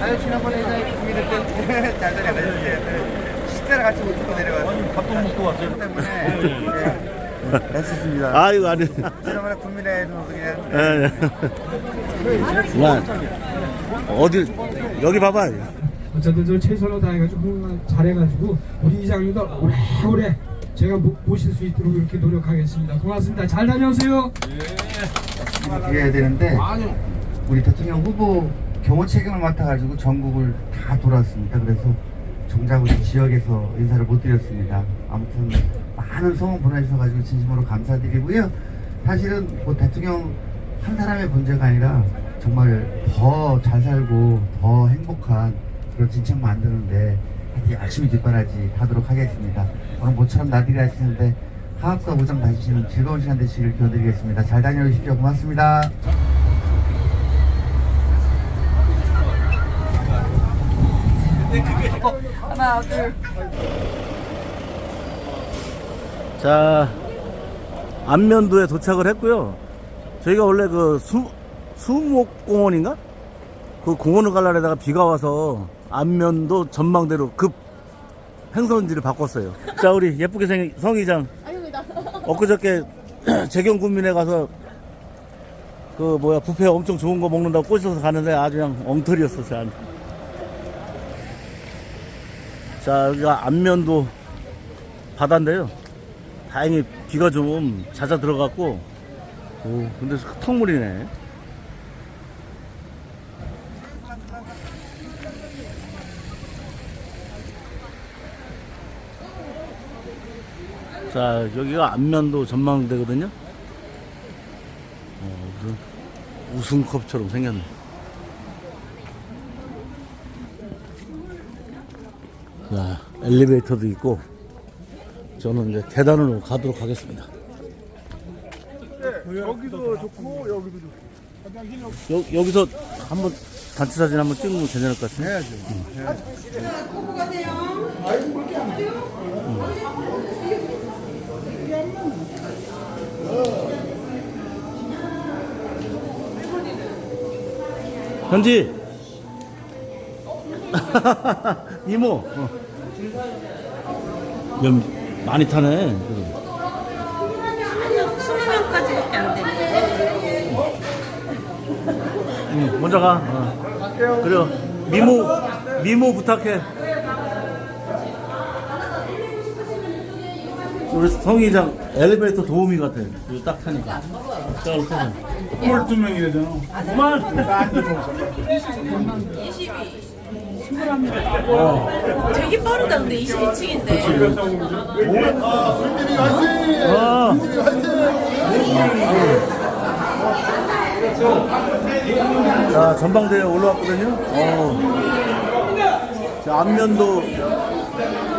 아유 지난번에 국민들 때잘 내려가셨어요. 식사를 같이 못 먹고 내려가서 밥도 먹고 왔어요. 때문에 네, 애쓰십니다. 아이고 아니. 지난번에 국민의 그냥 예, 예. 야, 어디 여기 봐봐. 어쨌든 저 최선을 다해가지고 홍 잘해가지고 우리 이장님도 오래오래 제가 모, 모실 수 있도록 이렇게 노력하겠습니다. 고맙습니다. 잘 다녀오세요. 드려야 되는데 우리 대통령 후보 경호 책임을 맡아가지고 전국을 다 돌았습니다. 그래서 정작 우리 지역에서 인사를 못 드렸습니다. 아무튼 많은 소문 보내주셔가지고 진심으로 감사드리고요. 사실은 뭐 대통령 한 사람의 문제가 아니라 정말 더 잘 살고 더 행복한 그런 진천 만드는데 열심히 뒷바라지 하도록 하겠습니다. 오늘 모처럼 나들이 하시는데 화합과 우정 다지시는 즐거운 시간 되시길 기원드리겠습니다. 잘 다녀오십시오. 고맙습니다. 하나, 둘. 자, 안면도에 도착을 했고요. 저희가 원래 그 수, 수목공원인가? 그 공원을 가려다가 비가 와서 안면도 전망대로 급 행선지를 바꿨어요. 자, 우리 예쁘게 생긴 성의장. 아닙니다. 엊그저께 재경군민회 가서 그 뭐야 뷔페 엄청 좋은 거 먹는다고 꼬셔서 가는데 아주 그냥 엉터리였어 저자 여기가 안면도 바다인데요 다행히 비가 좀 잦아 들어갔고 오 근데 흙탕물이네 자 여기가 안면도 전망대거든요. 어, 무슨 우승컵처럼 생겼네. 자 엘리베이터도 있고 저는 이제 계단으로 가도록 하겠습니다. 여기도 좋고 여기도 좋고. 여, 여기서 한번 단체 사진 한번 찍으면 괜찮을 것 같은데? 해야죠. 현지? 이모. 어. 연 많이 타네. 20명까지밖에 안 돼. 응, 먼저 가. 어. 그래요. 미모 미모 부탁해. 우리 성의장 엘리베이터 도우미 같아. 이거 딱 타니까 자 이렇게 해서. 꼴두 명이 되잖아. 그만 어. 되게 빠르다, 근데 22층인데. 아. 자, 전방대에 올라왔거든요. 어. 자, 안면도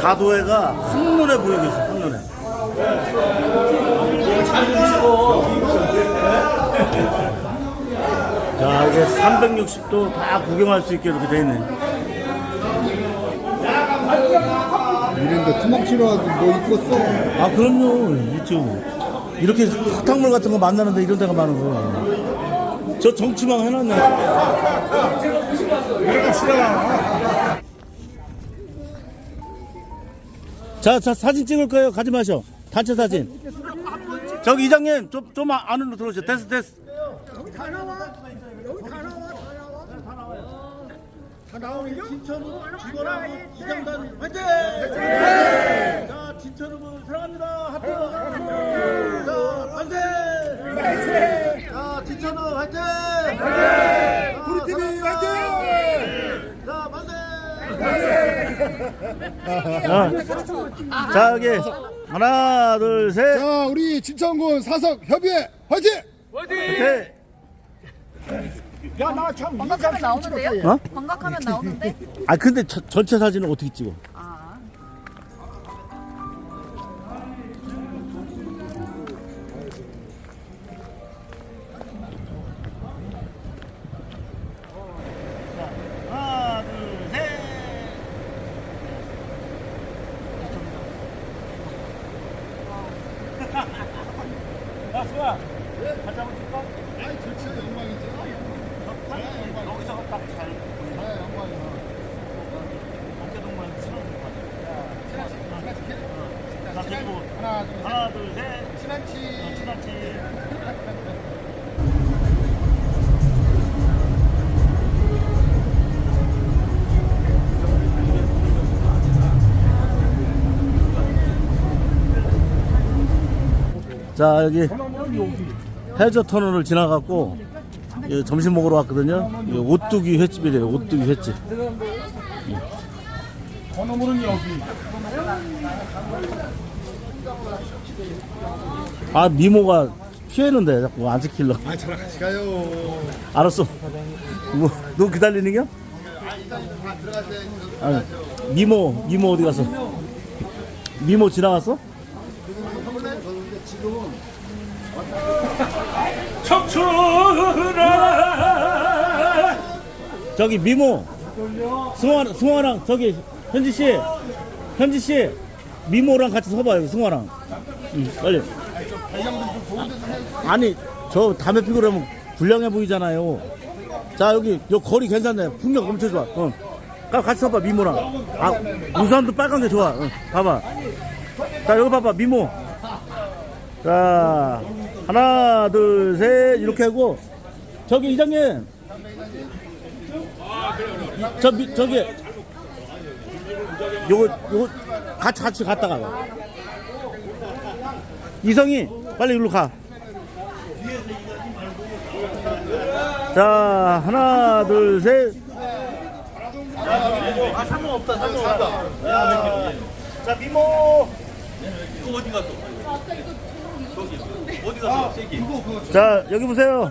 가도회가 한눈에 보이고 있어, 한눈에. 자, 이게 360도 다 구경할 수 있게 이렇게 돼 있네. 이런데 투망치러가지고 뭐 입고 써. 아, 그럼요. 있죠. 이렇게 흙탕물 같은 거 만나는데 이런 데가 많은 거. 저 정치망 해놨네. 이렇게 싫어하나? 자, 자, 사진 찍을 거예요. 가지 마셔. 단체 사진. 저기 이장님, 좀, 좀 안으로 들어오세요. 됐어, 됐어. 진천으로 직원하고 이장단 화이팅! 자, 진천으로 사랑합니다. 하트! 자, 만세! 자, 진천으로 화이팅! 우리 팀이 화이팅! 자, 만세! 자, 여기. 하나, 둘, 셋. 자, 우리 진천군 사석 협의회 화이팅! 오케이. 광각하면 나오는데요? 어? 광각하면 나오는데? 아, 근데 저- 전체 사진은 어떻게 찍어? 수아 같이 한번 칠까? 아니 좋지 영광이지. 영광 여기서 딱잘 보인다 아 영광이야. 어깨동무랑 아, 친한 것 같아. 자 친구 하나 둘셋. 친한치. 친한치. 자 여기. 해저 터널을 지나갔고 예, 점심 먹으러 왔거든요. 예, 오뚜기 횟집이래요. 오뚜기 횟집. 아 미모가 피했는데 자꾸 안 지킬러. 아 저랑 같이 가요. 알았어. 뭐, 너 기다리는 겨? 아니, 미모, 미모 어디 갔어? 미모 지나갔어? 저기 미모, 승화, 승화랑 저기 현지 씨, 현지 씨, 미모랑 같이 서봐요, 승화랑. 응, 빨리. 아니, 저 담배 피고 그러면 불량해 보이잖아요. 자, 여기, 요 거리 괜찮네. 풍경 엄청 좋아. 어. 가- 같이 서봐, 미모랑. 아, 우산도 빨간 게 좋아. 어, 봐봐. 자, 여기 봐봐, 미모. 자, 하나, 둘, 셋, 이렇게 하고. 저기, 이장님. 저, 미, 저기. 요거, 요거, 같이, 같이 갔다가. 와. 이성이, 빨리 일로 가. 자, 하나, 둘, 셋. 아, 상관 없다, 상관 없다. 자, 미모. 자, 여기 보세요.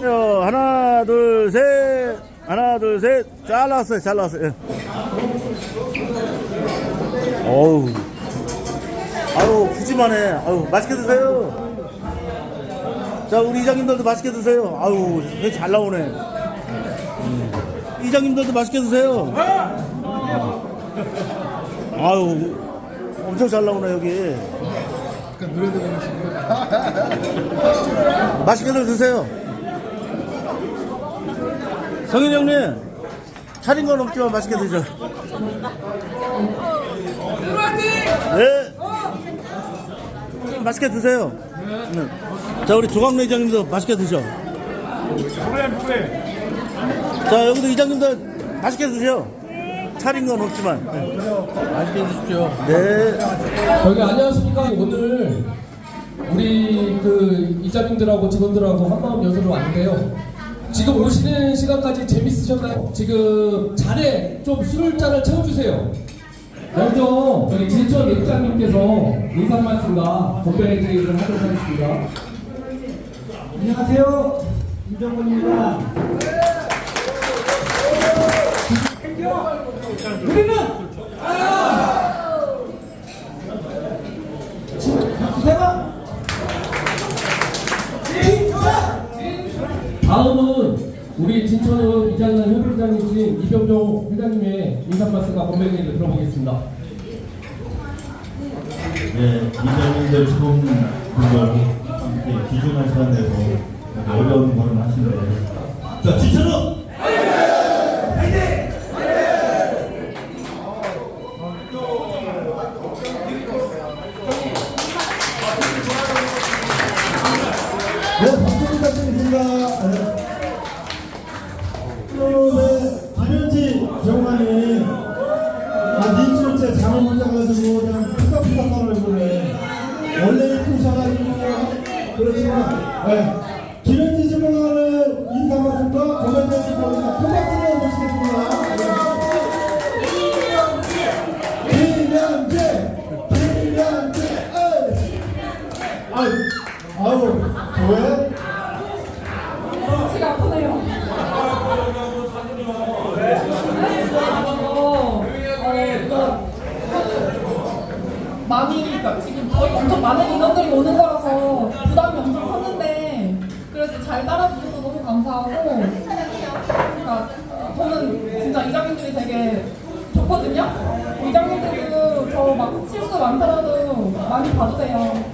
자, 하나, 둘, 셋. 하나, 둘, 셋. 잘 나왔어요, 잘 나왔어요. 예. 어우. 아유, 푸짐하네. 아유, 맛있게 드세요. 자, 우리 이장님들도 맛있게 드세요. 아유, 회잘 나오네. 음. 이장님들도 맛있게 드세요. 아유, 엄청 잘 나오네, 여기. 아까 노래도 부르시고. 맛있게들 드세요. 성인 형님, 차린 건 없지만 맛있게 드셔. 네. 맛있게 드세요. 네. 자, 우리 조광래 이장님도 맛있게 드셔. 자, 여기도 이장님도 맛있게 드세요. 차린 건 없지만. 네. 맛있게 드십시오. 네. 저기 안녕하십니까 오늘 우리 그 이자님들하고 직원들하고 한마음 여수로 왔는데요 지금 오시는 시간까지 재밌으셨나요? 지금 잔에 좀 술잔을 채워주세요 먼저 저희 진천 입장님께서 인사 말씀과 건배 제의를 하도록 하겠습니다 안녕하세요. 임정권입니다. 우리는 진짜 다음은 우리 진천은 이장난 협회장이신 이병종 회장님의 인사 말씀과 건배 제의를 들어보겠습니다 네, 이장님들 처음 불구하고 함께 귀중한 시간 내서 어려운 걸음 하시는데 자, 지천은! 원래 이쁘셔가지고 그렇지만, 네. 많이 지금 저희 엄청 많은 인원들이 오는 거라서 부담이 엄청 컸는데 그래도 잘 따라주셔서 너무 감사하고 그러니까 저는 진짜 이장님들이 되게 좋거든요. 이장님들도 저 막 실수 많더라도 많이 봐주세요.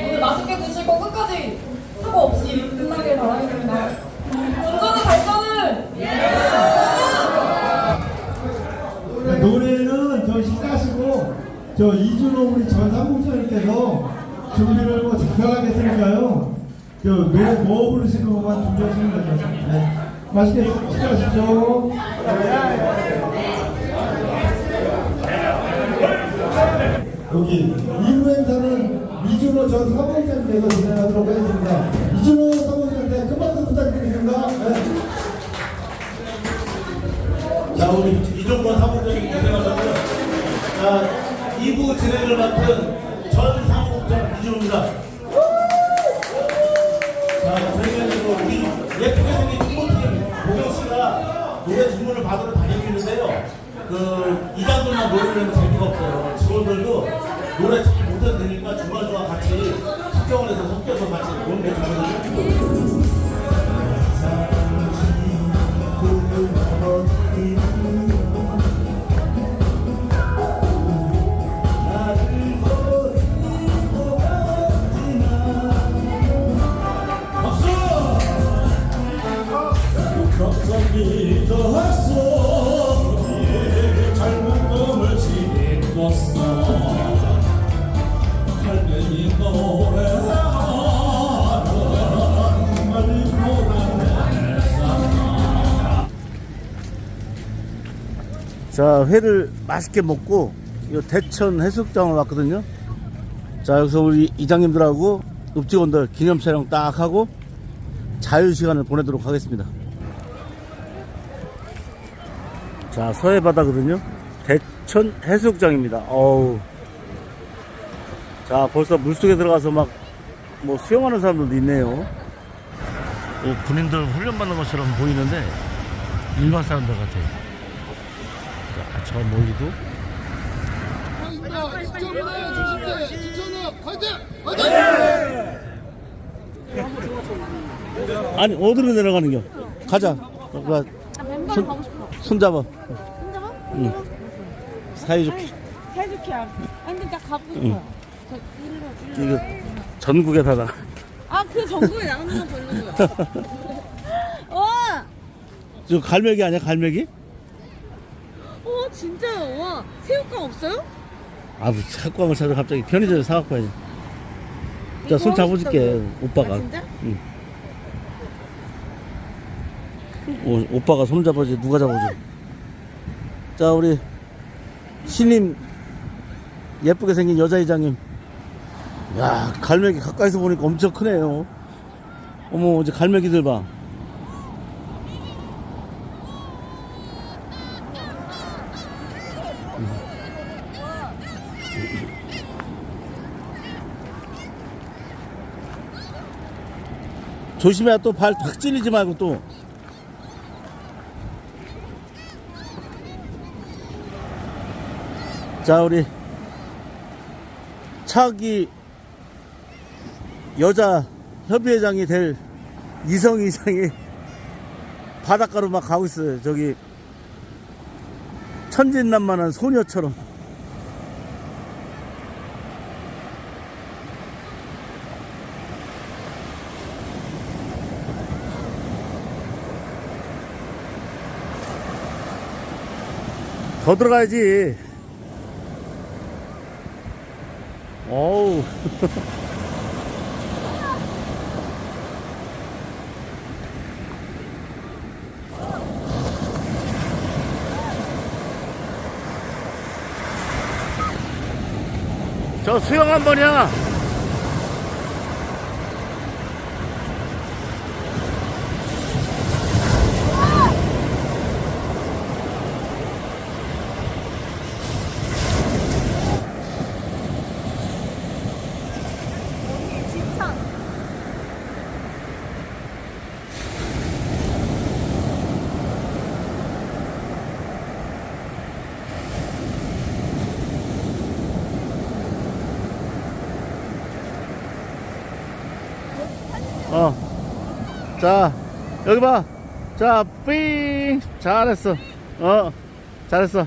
오늘 맛있게 드시고 끝까지 사고 없이 끝나길 바라겠습니다. 운전의 발전을 네, 노래는 저 식사하시고 저 이준호 우리 전상국장님께서 준비를 뭐 작성하게 했으니까요. 저 노래 뭐 부르시는 것만 준비하시면 같습니다. 네. 맛있게 식사하십시오. 여기 이부 행사는 이준호 전 사무총장님께서 진행하도록 하겠습니다. 이준호 사무총장님께 큰 박수 부탁드리겠습니다. 네. 자, 우리 이종권 사무장님 고생하셨고요. 자, 2부 진행을 맡은 전 사무국장 이준호입니다. 자, 저희가 예쁘게 생긴 홍보팀 보경 씨가 노래 주문을 받으러 다니고 있는데요. 그, 이장들만 노래를 하면 재미가 없어요. 직원들도 노래 잘 못해도 되니까 중간중간 같이 합격을 해서 섞여서 같이 노래 주문을 해주고 자, 회를 맛있게 먹고, 이 대천 해수욕장을 왔거든요. 자, 여기서 우리 이장님들하고 읍직원들 기념 촬영 딱 하고 자유 시간을 보내도록 하겠습니다. 자, 서해 바다거든요. 대천 해수욕장입니다. 어우. 자, 벌써 물속에 들어가서 막 뭐 수영하는 사람들도 있네요. 뭐 군인들 훈련받는 것처럼 보이는데 일반 사람들 같아요. 자, 저 멀리도 아니 어디로 내려가는 겨? 가자. 어, 그, 손, 손잡아. 혼자만? 응. 사이좋게. 사이좋게 알았어. 아 근데 나 가고 응. 싶어요. 저 일로 일로. 이거 전국에 다다. 아그 전국에 나오는 건 별로고요. 와, 저 갈매기 아니야 갈매기? 새우깡 없어요? 아, 뭐 사과를 찾아 갑자기 편의점에 사갖고 와야지. 자, 손 잡아줄게? 오빠가. 아, 진짜? 응. 오, 오빠가 손 잡아줘, 누가 잡아줘. 자, 우리 신임 예쁘게 생긴 여자 이장님. 야, 갈매기 가까이서 보니까 엄청 크네요. 어머, 이제 갈매기들 봐. 조심해, 또 발 탁 찔리지 말고 또. 자, 우리 차기 여자 협의회장이 될 이성 이장이 바닷가로 막 가고 있어요. 저기 천진난만한 소녀처럼. 더 들어가야지. 어우. 저 수영 한 번이야. 자, 여기 봐. 자, 삥. 잘했어. 어, 잘했어.